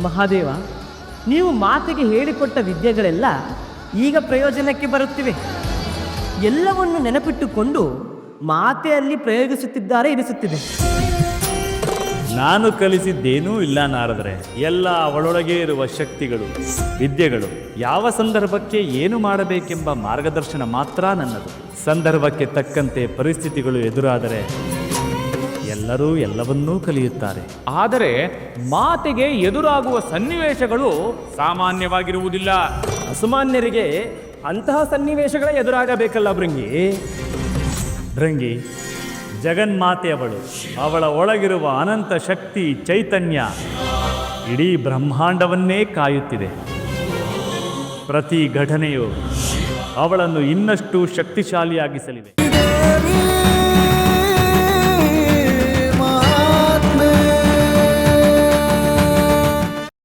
ಮಹಾದೇವ, ನೀವು ಮಾತೆಗೆ ಹೇಳಿಕೊಟ್ಟ ವಿದ್ಯೆಗಳೆಲ್ಲ ಈಗ ಪ್ರಯೋಜನಕ್ಕೆ ಬರುತ್ತಿವೆ. ಎಲ್ಲವನ್ನು ನೆನಪಿಟ್ಟುಕೊಂಡು ಮಾತೆಯಲ್ಲಿ ಪ್ರಯೋಗಿಸುತ್ತಿದ್ದಾರೆ ಎನಿಸುತ್ತಿದೆ. ನಾನು ಕಲಿಸಿದ್ದೇನೂ ಇಲ್ಲ ನಾರದರೆ, ಎಲ್ಲ ಅವಳೊಳಗೆ ಇರುವ ಶಕ್ತಿಗಳು, ವಿದ್ಯೆಗಳು, ಯಾವ ಸಂದರ್ಭಕ್ಕೆ ಏನು ಮಾಡಬೇಕೆಂಬ ಮಾರ್ಗದರ್ಶನ ಮಾತ್ರ ನನ್ನದು. ಸಂದರ್ಭಕ್ಕೆ ತಕ್ಕಂತೆ ಪರಿಸ್ಥಿತಿಗಳು ಎದುರಾದರೆ ಎಲ್ಲರೂ ಎಲ್ಲವನ್ನೂ ಕಲಿಯುತ್ತಾರೆ. ಆದರೆ ಮಾತೆಗೆ ಎದುರಾಗುವ ಸನ್ನಿವೇಶಗಳು ಸಾಮಾನ್ಯವಾಗಿರುವುದಿಲ್ಲ. ಅಸಾಮಾನ್ಯರಿಗೆ ಅಂತಹ ಸನ್ನಿವೇಶಗಳೇ ಎದುರಾಗಬೇಕಲ್ಲ ಭೃಂಗಿ. ಭೃಂಗಿ ಜಗನ್ಮಾತೆಯವಳು ಅವಳ ಒಳಗಿರುವ ಅನಂತ ಶಕ್ತಿ ಚೈತನ್ಯ ಇಡೀ ಬ್ರಹ್ಮಾಂಡವನ್ನೇ ಕಾಯುತ್ತಿದೆ. ಪ್ರತಿ ಘಟನೆಯು ಅವಳನ್ನು ಇನ್ನಷ್ಟು ಶಕ್ತಿಶಾಲಿಯಾಗಿಸಲಿವೆ